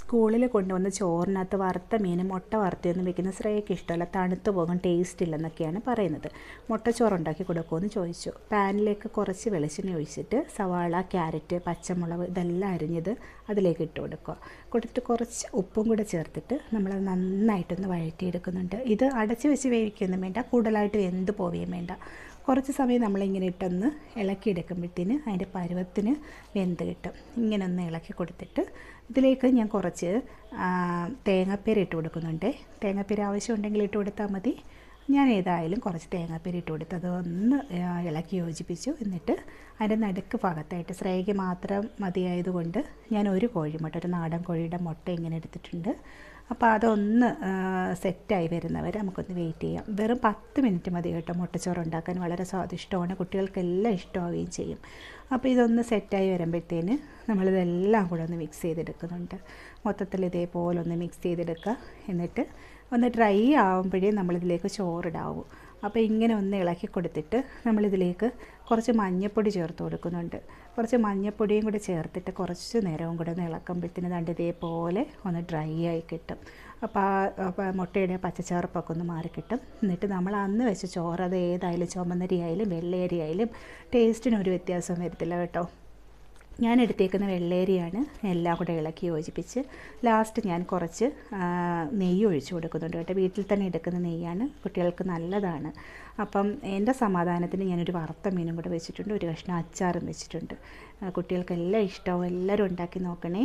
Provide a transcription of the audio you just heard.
സ്കൂളിൽ കൊണ്ടുവന്ന ചോറിനകത്ത് വറുത്ത മീൻ മുട്ട വറുത്തൊന്നും വെക്കുന്ന ശ്രേയക്ക് ഇഷ്ടമല്ല. തണുത്ത് പോകും ടേസ്റ്റ് ഇല്ലെന്നൊക്കെയാണ് പറയുന്നത്. മുട്ടച്ചോറ് ഉണ്ടാക്കി കൊടുക്കുമെന്ന് ചോദിച്ചു. പാനിലേക്ക് കുറച്ച് വെളിച്ചെണ്ണ ഒഴിച്ചിട്ട് സവാള ക്യാരറ്റ് പച്ചമുളക് ഇതെല്ലാം അരിഞ്ഞത് അതിലേക്ക് ഇട്ട് കൊടുക്കുക. കൊടുത്തിട്ട് കുറച്ച് ഉപ്പും കൂടെ ചേർത്തിട്ട് നമ്മൾ നന്നായിട്ടൊന്ന് വഴറ്റിയെടുക്കുന്നുണ്ട്. ഇത് അടച്ച് വെച്ച് വേവിക്കൊന്നും വേണ്ട കൂടുതലായിട്ട് വെന്ത് പോവുകയും വേണ്ട. കുറച്ച് സമയം നമ്മളിങ്ങനെ ഇട്ടൊന്ന് ഇളക്കിയെടുക്കുമ്പോഴത്തേന് അതിന്റെ പരുവത്തിന് വെന്ത് കിട്ടും. ഇങ്ങനെ ഒന്ന് ഇളക്കി കൊടുത്തിട്ട് ഇതിലേക്ക് ഞാൻ കുറച്ച് തേങ്ങാപ്പേര് ഇട്ട് കൊടുക്കുന്നുണ്ട്. തേങ്ങാപ്പേര് ആവശ്യമുണ്ടെങ്കിൽ ഇട്ട് കൊടുത്താൽ മതി. ഞാൻ ഏതായാലും കുറച്ച് തേങ്ങാപ്പേര് ഇട്ട് കൊടുത്ത് അതൊന്ന് ഇളക്കി യോജിപ്പിച്ചു. എന്നിട്ട് അതിന്റെ നടുക്ക് ഭാഗത്തായിട്ട് ശ്രേയ്ക്ക് മാത്രം മതിയായതുകൊണ്ട് ഞാൻ ഒരു കോഴിമുട്ട ഒരു നാടൻ കോഴിയുടെ മുട്ട ഇങ്ങനെ എടുത്തിട്ടുണ്ട്. അപ്പോൾ അതൊന്ന് സെറ്റായി വരുന്നവരെ നമുക്കൊന്ന് വെയിറ്റ് ചെയ്യാം. വെറും പത്ത് മിനിറ്റ് മതി കേട്ടോ മുട്ടച്ചോറ് ഉണ്ടാക്കാൻ. വളരെ സ്വാദിഷ്ടമാണ് കുട്ടികൾക്കെല്ലാം ഇഷ്ടമാവുകയും ചെയ്യും. അപ്പോൾ ഇതൊന്ന് സെറ്റായി വരുമ്പോഴത്തേന് നമ്മളിതെല്ലാം കൂടെ ഒന്ന് മിക്സ് ചെയ്തെടുക്കുന്നുണ്ട്. മൊത്തത്തിൽ ഇതേപോലെ ഒന്ന് മിക്സ് ചെയ്തെടുക്കുക. എന്നിട്ട് ഒന്ന് ഡ്രൈ ആകുമ്പോഴേ നമ്മളിതിലേക്ക് ചോറിടാവൂ. അപ്പോൾ ഇങ്ങനെ ഒന്ന് ഇളക്കി കൊടുത്തിട്ട് നമ്മളിതിലേക്ക് കുറച്ച് മഞ്ഞൾപ്പൊടി ചേർത്ത് കൊടുക്കുന്നുണ്ട്. കുറച്ച് മഞ്ഞൾപ്പൊടിയും കൂടി ചേർത്തിട്ട് കുറച്ച് നേരവും കൂടെ ഒന്ന് ഇളക്കുമ്പോഴത്തേന് ദണ്ട് ഇതേപോലെ ഒന്ന് ഡ്രൈ ആയി കിട്ടും. അപ്പോൾ ആ മുട്ടയുടെ പച്ചച്ചേർപ്പൊക്കെ ഒന്ന് മാറി കിട്ടും. എന്നിട്ട് നമ്മൾ അന്ന് വെച്ച ചോറ് അത് ഏതായാലും ചുമന്നരി ആയാലും വെള്ളയരി ആയാലും ടേസ്റ്റിനൊരു വ്യത്യാസം വരത്തില്ല കേട്ടോ. ഞാൻ എടുത്തേക്കുന്ന വെള്ളേരിയാണ് എല്ലാം കൂടെ ഇളക്കി യോജിപ്പിച്ച് ലാസ്റ്റ് ഞാൻ കുറച്ച് നെയ്യ് ഒഴിച്ചു കൊടുക്കുന്നുണ്ട് കേട്ടോ. വീട്ടിൽ തന്നെ എടുക്കുന്ന നെയ്യാണ്. കുട്ടികൾക്ക് നല്ലതാണ്. അപ്പം എന്റെ സമാധാനത്തിന് ഞാനൊരു വറുത്ത മീനും കൂടെ വെച്ചിട്ടുണ്ട്. ഒരു കഷ്ണം അച്ചാറും വെച്ചിട്ടുണ്ട്. കുട്ടികൾക്കെല്ലാം ഇഷ്ടവും എല്ലാവരും ഉണ്ടാക്കി നോക്കണേ.